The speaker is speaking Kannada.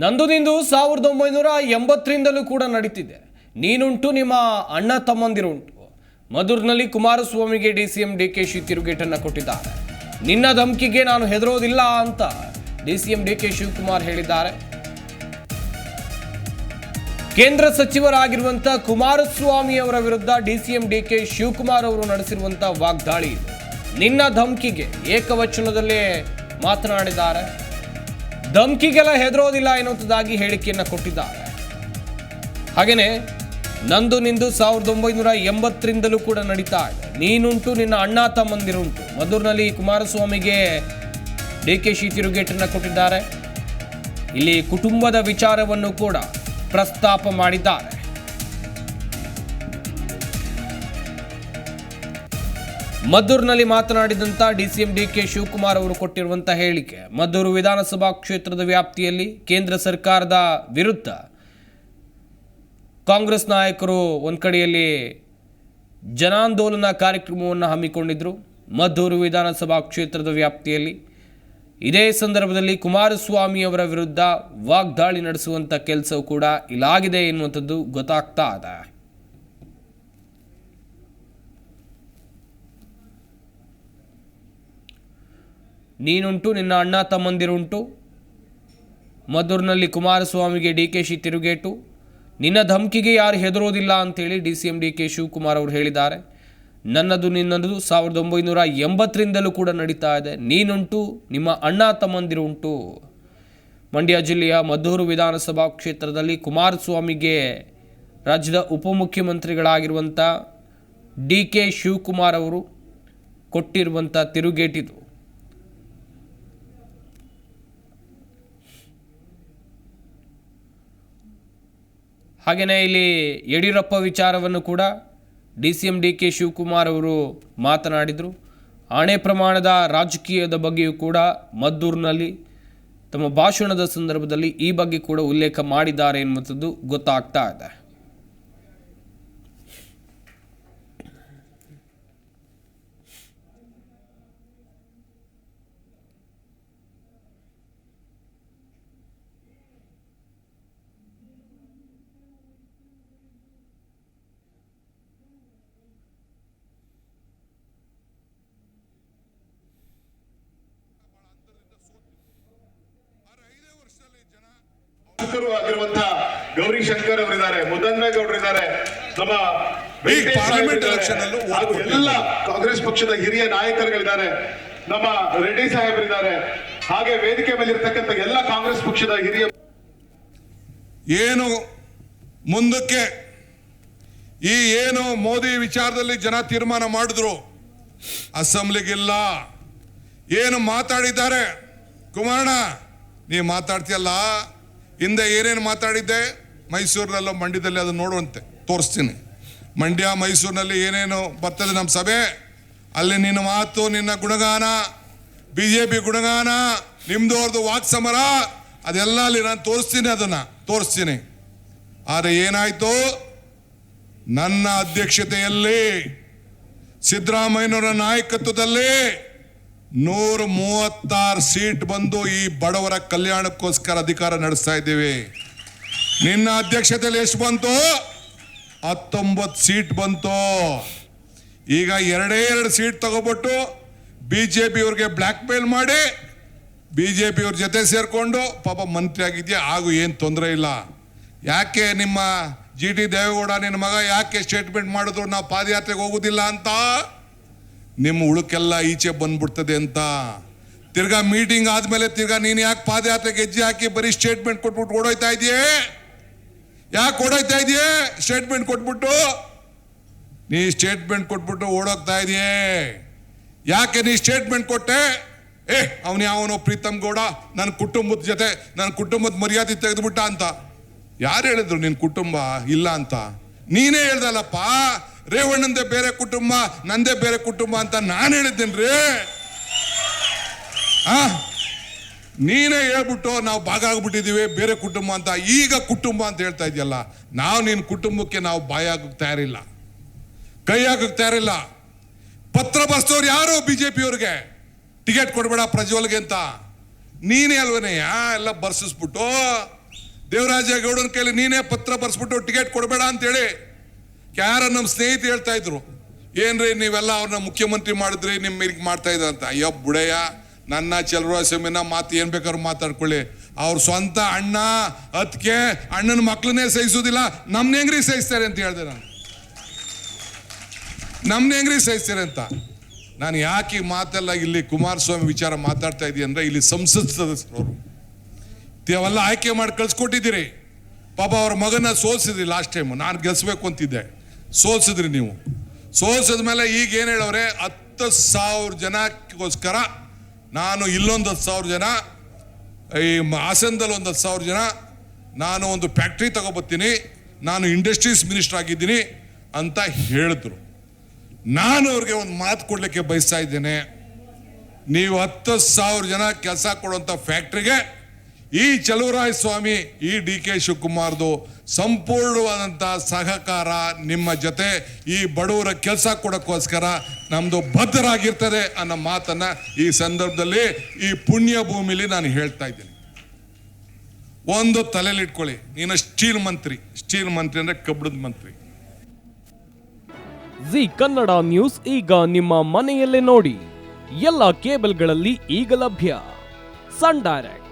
ನಂದು ನಿಂದು ಸಾವಿರದ ಒಂಬೈನೂರ ಎಂಬತ್ತರಿಂದಲೂ ಕೂಡ ನಡೀತಿದೆ. ನೀನುಂಟು, ನಿಮ್ಮ ಅಣ್ಣ ತಮ್ಮಂದಿರುಂಟು. ಮಧುರ್ನಲ್ಲಿ ಕುಮಾರಸ್ವಾಮಿಗೆ D C M D K she ತಿರುಗೇಟನ್ನು ಕೊಟ್ಟಿದ್ದಾರೆ. ನಿನ್ನ ಧಮಕಿಗೆ ನಾನು ಹೆದರೋದಿಲ್ಲ ಅಂತ D C M D K Shivakumar ಹೇಳಿದ್ದಾರೆ. ಕೇಂದ್ರ ಸಚಿವರಾಗಿರುವಂತ ಕುಮಾರಸ್ವಾಮಿ ಅವರ ವಿರುದ್ಧ ಎಂ ಡಿ ಕೆ ಶಿವಕುಮಾರ್ ಅವರು ನಡೆಸಿರುವಂಥ ವಾಗ್ದಾಳಿ ನಿನ್ನ ಧಮ್ಕಿಗೆ ಏಕವಚನದಲ್ಲಿ ಮಾತನಾಡಿದ್ದಾರೆ. ಧಮ್ಕಿಗೆಲ್ಲ ಹೆದರೋದಿಲ್ಲ ಎನ್ನುವಂಥದ್ದಾಗಿ ಹೇಳಿಕೆಯನ್ನು ಕೊಟ್ಟಿದ್ದಾರೆ. ಹಾಗೇನೆ, ನಂದು ನಿಂದು ಸಾವಿರದ ಒಂಬೈನೂರ ಎಂಬತ್ತರಿಂದಲೂ ಕೂಡ ನಡೀತಾ ಇದೆ. ನೀನುಂಟು, ನಿನ್ನ ಅಣ್ಣ ತಮ್ಮಂದಿರುಂಟು. ಮಧುರ್ನಲ್ಲಿ ಕುಮಾರಸ್ವಾಮಿಗೆ ಡಿ ಕೆ ಶಿ ತಿರುಗೇಟನ್ನು ಕೊಟ್ಟಿದ್ದಾರೆ. ಇಲ್ಲಿ ಕುಟುಂಬದ ವಿಚಾರವನ್ನು ಕೂಡ ಪ್ರಸ್ತಾಪ ಮಾಡಿದ್ದಾರೆ. ಮದ್ದೂರಿನಲ್ಲಿ ಮಾತನಾಡಿದಂಥ ಡಿಸಿಎಂ ಡಿ ಕೆ ಶಿವಕುಮಾರ್ ಅವರು ಕೊಟ್ಟಿರುವಂಥ ಹೇಳಿಕೆ, ಮದ್ದೂರು ವಿಧಾನಸಭಾ ಕ್ಷೇತ್ರದ ವ್ಯಾಪ್ತಿಯಲ್ಲಿ ಕೇಂದ್ರ ಸರ್ಕಾರದ ವಿರುದ್ಧ ಕಾಂಗ್ರೆಸ್ ನಾಯಕರು ಒಂದು ಕಡೆಯಲ್ಲಿ ಜನಾಂದೋಲನ ಕಾರ್ಯಕ್ರಮವನ್ನು ಹಮ್ಮಿಕೊಂಡಿದ್ದರು ಮದ್ದೂರು ವಿಧಾನಸಭಾ ಕ್ಷೇತ್ರದ ವ್ಯಾಪ್ತಿಯಲ್ಲಿ. ಇದೇ ಸಂದರ್ಭದಲ್ಲಿ ಕುಮಾರಸ್ವಾಮಿ ಅವರ ವಿರುದ್ಧ ವಾಗ್ದಾಳಿ ನಡೆಸುವಂಥ ಕೆಲಸವು ಕೂಡ ಇಲಾಗಿದೆ ಎನ್ನುವಂಥದ್ದು ಗೊತ್ತಾಗ್ತಾ ಇದೆ. ನೀನುಂಟು, ನಿನ್ನ ಅಣ್ಣ ತಮ್ಮಂದಿರುಂಟು. ಮದ್ದೂರಿನಲ್ಲಿ ಕುಮಾರಸ್ವಾಮಿಗೆ ಡಿ ಕೆ ಶಿ ತಿರುಗೇಟು. ನಿನ್ನ ಧಮಕಿಗೆ ಯಾರು ಹೆದರೋದಿಲ್ಲ ಅಂತೇಳಿ D C M D K Shivakumar ಅವರು ಹೇಳಿದ್ದಾರೆ. ನನ್ನದು, ನಿನ್ನದು ಸಾವಿರದ ಒಂಬೈನೂರ ಎಂಬತ್ತರಿಂದಲೂ ಕೂಡ ನಡೀತಾ ಇದೆ. ನೀನುಂಟು, ನಿಮ್ಮ ಅಣ್ಣ ತಮ್ಮಂದಿರು ಉಂಟು ಮಂಡ್ಯ ಜಿಲ್ಲೆಯ ಮದ್ದೂರು ವಿಧಾನಸಭಾ ಕ್ಷೇತ್ರದಲ್ಲಿ ಕುಮಾರಸ್ವಾಮಿಗೆ ರಾಜ್ಯದ ಉಪಮುಖ್ಯಮಂತ್ರಿಗಳಾಗಿರುವಂಥ ಡಿ ಕೆ ಶಿವಕುಮಾರ್ ಅವರು ಕೊಟ್ಟಿರುವಂಥ ತಿರುಗೇಟಿದು. ಹಾಗೆಯೇ ಇಲ್ಲಿ ಯಡಿಯೂರಪ್ಪ ವಿಚಾರವನ್ನು ಕೂಡ D C M D K Shivakumar ಅವರು ಮಾತನಾಡಿದರು. ಆಣೆ ಪ್ರಮಾಣದ ರಾಜಕೀಯದ ಬಗ್ಗೆಯೂ ಕೂಡ ಮದ್ದೂರಿನಲ್ಲಿ ತಮ್ಮ ಭಾಷಣದ ಸಂದರ್ಭದಲ್ಲಿ ಈ ಬಗ್ಗೆ ಕೂಡ ಉಲ್ಲೇಖ ಮಾಡಿದ್ದಾರೆ ಎನ್ನುವಂಥದ್ದು ಗೊತ್ತಾಗ್ತಾ ಇದೆ. ಶಾಸಕರು ಆಗಿರುವಂತಹ ಗೌರಿ ಶಂಕರ್ ಅವರಿದ್ದಾರೆ ಮುದ್ದನ್ಮೇಗೌಡರಿದ್ದಾರೆ ನಮ್ಮ ಪಾರ್ಲಿಮೆಂಟ್. ಎಲೆಕ್ಷನ್ ಅಲ್ಲೂ ಹಾಗೂ ಎಲ್ಲ ಕಾಂಗ್ರೆಸ್ ಪಕ್ಷದ ಹಿರಿಯ ನಾಯಕರುಗಳಿದ್ದಾರೆ. ನಮ್ಮ ರೆಡ್ಡಿ ಸಾಹೇಬರಿದ್ದಾರೆ ಹಾಗೆ ವೇದಿಕೆ ಮೇಲೆ ಇರ್ತಕ್ಕಂಥ ಎಲ್ಲ ಕಾಂಗ್ರೆಸ್ ಪಕ್ಷದ ಹಿರಿಯ ಏನು ಮುಂದಕ್ಕೆ ಈ ಏನು ಮೋದಿ ವಿಚಾರದಲ್ಲಿ ಜನ ತೀರ್ಮಾನ ಮಾಡಿದ್ರು? ಅಸೆಂಬ್ಲಿಗಿಲ್ಲ ಏನು ಮಾತಾಡಿದ್ದಾರೆ? ಕುಮಾರಣ್ಣ ನೀವು ಮಾತಾಡ್ತೀಯಲ್ಲ? ಹಿಂದೆ ಏನೇನು ಮಾತಾಡಿದ್ದೆ? ಮೈಸೂರಿನಲ್ಲೋ ಮಂಡ್ಯದಲ್ಲಿ ಅದನ್ನು ನೋಡುವಂತೆ, ತೋರಿಸ್ತೀನಿ. ಮಂಡ್ಯ, ಮೈಸೂರಿನಲ್ಲಿ ಏನೇನು ಬರ್ತದೆ ನಮ್ಮ ಸಭೆ. ಅಲ್ಲಿ ನಿನ್ನ ಮಾತು, ನಿನ್ನ ಗುಣಗಾನ ಬಿ ಜೆ ಪಿ ಗುಣಗಾನ, ನಿಮ್ದು ಅವ್ರದ್ದು ವಾಕ್ ಸಮರ, ಅದೆಲ್ಲ ಅಲ್ಲಿ ನಾನು ತೋರಿಸ್ತೀನಿ ಅದನ್ನು, ತೋರಿಸ್ತೀನಿ. ಆದರೆ ಏನಾಯಿತು? ನನ್ನ ಅಧ್ಯಕ್ಷತೆಯಲ್ಲಿ ಸಿದ್ದರಾಮಯ್ಯನವರ ನಾಯಕತ್ವದಲ್ಲಿ ನೂರ ಮೂವತ್ತಾರು ಸೀಟ್ ಬಂದು ಈ ಬಡವರ ಕಲ್ಯಾಣಕ್ಕೋಸ್ಕರ ಅಧಿಕಾರ ನಡೆಸ್ತಾ ಇದ್ದೇವೆ. ನಿನ್ನ ಅಧ್ಯಕ್ಷತೆಯಲ್ಲಿ ಎಷ್ಟು ಬಂತು? ಹತ್ತೊಂಬತ್ತು ಸೀಟ್ ಬಂತು. ಈಗ ಎರಡೇ ಎರಡು ಸೀಟ್ ತಗೋಬಿಟ್ಟು ಬಿ ಜೆ ಪಿಯವ್ರಿಗೆ ಬ್ಲ್ಯಾಕ್ ಮೇಲ್ ಮಾಡಿ ಬಿ ಜೆ ಪಿಯವ್ರ ಜೊತೆ ಸೇರಿಕೊಂಡು ಪಾಪ ಮಂತ್ರಿ ಆಗಿದ್ಯಾ? ಹಾಗೂ ಏನು ತೊಂದರೆ ಇಲ್ಲ. ಯಾಕೆ ನಿಮ್ಮ ಜಿ ಟಿ ದೇವೇಗೌಡ ನಿನ್ನ ಮಗ ಯಾಕೆ ಸ್ಟೇಟ್ಮೆಂಟ್ ಮಾಡಿದ್ರು? ನಾವು ಪಾದಯಾತ್ರೆಗೆ ಹೋಗುದಿಲ್ಲ ಅಂತ? ನಿಮ್ಮ ಉಳುಕೆಲ್ಲ ಈಚೆ ಬಂದ್ಬಿಡ್ತದೆ ಅಂತ. ತಿರ್ಗಾ ಮೀಟಿಂಗ್ ಆದ್ಮೇಲೆ ತಿರ್ಗಾ ನೀನು ಯಾಕೆ ಪಾದಯಾತ್ರೆ ಗೆಜ್ಜೆ ಹಾಕಿ ಬರೀ ಸ್ಟೇಟ್ಮೆಂಟ್ ಕೊಟ್ಬಿಟ್ಟು ಓಡೋಯ್ತಾ ಇದೆಯೇ ಯಾಕೆ ಓಡೋಯ್ತಾ ಇದೆಯೇ ಸ್ಟೇಟ್ಮೆಂಟ್ ಕೊಟ್ಬಿಟ್ಟು. ನೀ ಸ್ಟೇಟ್ಮೆಂಟ್ ಕೊಟ್ಬಿಟ್ಟು ಓಡೋಗ್ತಾ ಇದೆಯೇ ಯಾಕೆ ನೀ ಸ್ಟೇಟ್ಮೆಂಟ್ ಕೊಟ್ಟೆ? ಏ, ಅವನು ಯಾವನೋ ಪ್ರೀತಮ್ ಗೌಡ ನನ್ನ ಕುಟುಂಬದ ಜೊತೆ ನನ್ನ ಕುಟುಂಬದ ಮರ್ಯಾದೆ ತೆಗೆದುಬಿಟ್ಟ ಅಂತ. ಯಾರು ಹೇಳಿದ್ರು ನಿನ್ನ ಕುಟುಂಬ ಇಲ್ಲ ಅಂತ? ನೀನೇ ಹೇಳ್ದಲ್ಲಪ್ಪ. ರೇವಣ್ಣಂದೇ ಬೇರೆ ಕುಟುಂಬ, ನಂದೇ ಬೇರೆ ಕುಟುಂಬ ಅಂತ ನಾನು ಹೇಳಿದ್ದೇನ್ರಿ ಆ? ನೀನೇ ಹೇಳ್ಬಿಟ್ಟು ನಾವು ಭಾಗ ಆಗ್ಬಿಟ್ಟಿದ್ದೀವಿ ಬೇರೆ ಕುಟುಂಬ ಅಂತ. ಈಗ ಕುಟುಂಬ ಅಂತ ಹೇಳ್ತಾ ಇದೆಯಲ್ಲ, ನಾವು ನಿನ್ನ ಕುಟುಂಬಕ್ಕೆ ನಾವು ಬಾಯಾಗಕ್ಕೆ ತಯಾರಿಲ್ಲ. ಕೈ ತಯಾರಿಲ್ಲ. ಪತ್ರ ಬರ್ಸೋರು ಯಾರು ಬಿಜೆಪಿ ಪಿಯವ್ರಿಗೆ ಟಿಕೆಟ್ ಕೊಡ್ಬೇಡ ಪ್ರಜ್ವಲ್ಗೆ ಅಂತ. ನೀನೇ ಅಲ್ವನೇ? ಎಲ್ಲ ಬರ್ಸಿಸ್ಬಿಟ್ಟು. ದೇವರಾಜೇಗೌಡನ ಕೈಲಿ ನೀನೇ ಪತ್ರ ಬರ್ಸ್ಬಿಟ್ಟು ಟಿಕೆಟ್ ಕೊಡಬೇಡ ಅಂತೇಳಿ. ಯಾರ ನಮ್ಮ ಸ್ನೇಹಿತ ಹೇಳ್ತಾ ಇದ್ರು, ಏನ್ರಿ ನೀವೆಲ್ಲ ಅವ್ರನ್ನ ಮುಖ್ಯಮಂತ್ರಿ ಮಾಡಿದ್ರಿ ನಿಮ್ಮ ಮೇಲೆ ಮಾಡ್ತಾ ಇದ್ದ ಅಂತ. ಅಯ್ಯೋ ಬುಡಯ್ಯ, ನನ್ನ ಚಲುವರಾಸ್ವಾಮಿನ ಮಾತು ಏನ್ ಬೇಕಾದ್ರೂ ಮಾತಾಡ್ಕೊಳ್ಳಿ. ಅವ್ರ ಸ್ವಂತ ಅಣ್ಣ ಅದಕ್ಕೆ ಅಣ್ಣನ ಮಕ್ಳನ್ನೇ ಸಹಿಸೋದಿಲ್ಲ, ನಮ್ನ ಹೆಂಗ್ರಿ ಸಹಿಸ್ತಾರೆ ಅಂತ ಹೇಳ್ದೆ ನಾನು. ನಮ್ನ ಹೆಂಗ್ರಿ ಸಹಿಸ್ತಾರೆ ಅಂತ. ನಾನು ಯಾಕೆ ಈ ಮಾತೆಲ್ಲ ಇಲ್ಲಿ ಕುಮಾರಸ್ವಾಮಿ ವಿಚಾರ ಮಾತಾಡ್ತಾ ಇದ್ದೀನಿ ಅಂದ್ರೆ, ಇಲ್ಲಿ ಸಂಸತ್ ಸದಸ್ಯರು ಅವೆಲ್ಲ ಆಯ್ಕೆ ಮಾಡಿ ಕಳ್ಸಿಕೊಟ್ಟಿದ್ದೀರಿ. ಪಾಪ ಅವ್ರ ಮಗನ ಸೋಲ್ಸಿದ್ರಿ ಲಾಸ್ಟ್ ಟೈಮ್. ನಾನು ಗೆಲ್ಸ್ಬೇಕು ಅಂತಿದ್ದೆ. ಸೋಲ್ಸಿದ್ರಿ ನೀವು. ಸೋಲ್ಸಿದ ಮೇಲೆ ಈಗ ಏನು ಹೇಳವ್ರೆ, ಹತ್ತು ಸಾವಿರ ಜನಕ್ಕೋಸ್ಕರ ನಾನು ಇಲ್ಲೊಂದು ಹತ್ತು ಸಾವಿರ ಜನ, ಈ ಹಾಸನದಲ್ಲಿ ಒಂದು ಹತ್ತು ಸಾವಿರ ಜನ, ನಾನು ಒಂದು ಫ್ಯಾಕ್ಟ್ರಿ ತಗೊಬತ್ತೀನಿ, ನಾನು ಇಂಡಸ್ಟ್ರೀಸ್ ಮಿನಿಸ್ಟರ್ ಆಗಿದ್ದೀನಿ ಅಂತ ಹೇಳಿದ್ರು. ನಾನು ಅವ್ರಿಗೆ ಒಂದು ಮಾತು ಕೊಡಲಿಕ್ಕೆ ಬಯಸ್ತಾ ಇದ್ದೇನೆ, ನೀವು ಹತ್ತು ಸಾವಿರ ಜನ ಕೆಲಸ ಕೊಡುವಂಥ ಫ್ಯಾಕ್ಟ್ರಿಗೆ ಈ ಚಲುವರಾಯ ಸ್ವಾಮಿ, ಈ ಡಿ ಕೆ ಶಿವಕುಮಾರ್ದು ಸಂಪೂರ್ಣವಾದಂಥ ಸಹಕಾರ ನಿಮ್ಮ ಜೊತೆ ಈ ಬಡವರ ಕೆಲಸ ಕೊಡೋಕ್ಕೋಸ್ಕರ ನಮ್ಮದು ಬದ್ಧರಾಗಿರ್ತದೆ ಅನ್ನೋ ಮಾತನ್ನ ಈ ಸಂದರ್ಭದಲ್ಲಿ ಈ ಪುಣ್ಯ ಭೂಮಿಲಿ ನಾನು ಹೇಳ್ತಾ ಇದ್ದೀನಿ. ಒಂದು ತಲೆಲಿಟ್ಕೊಳ್ಳಿ. ನೀನು ಸ್ಟೀಲ್ ಮಂತ್ರಿ. ಸ್ಟೀಲ್ ಮಂತ್ರಿ ಅಂದ್ರೆ ಕಬ್ಬಣದ ಮಂತ್ರಿ. ಜಿ ಕನ್ನಡ ನ್ಯೂಸ್ ಈಗ ನಿಮ್ಮ ಮನೆಯಲ್ಲೇ ನೋಡಿ. ಎಲ್ಲ ಕೇಬಲ್ಗಳಲ್ಲಿ ಈಗ ಲಭ್ಯ. Sun Direct.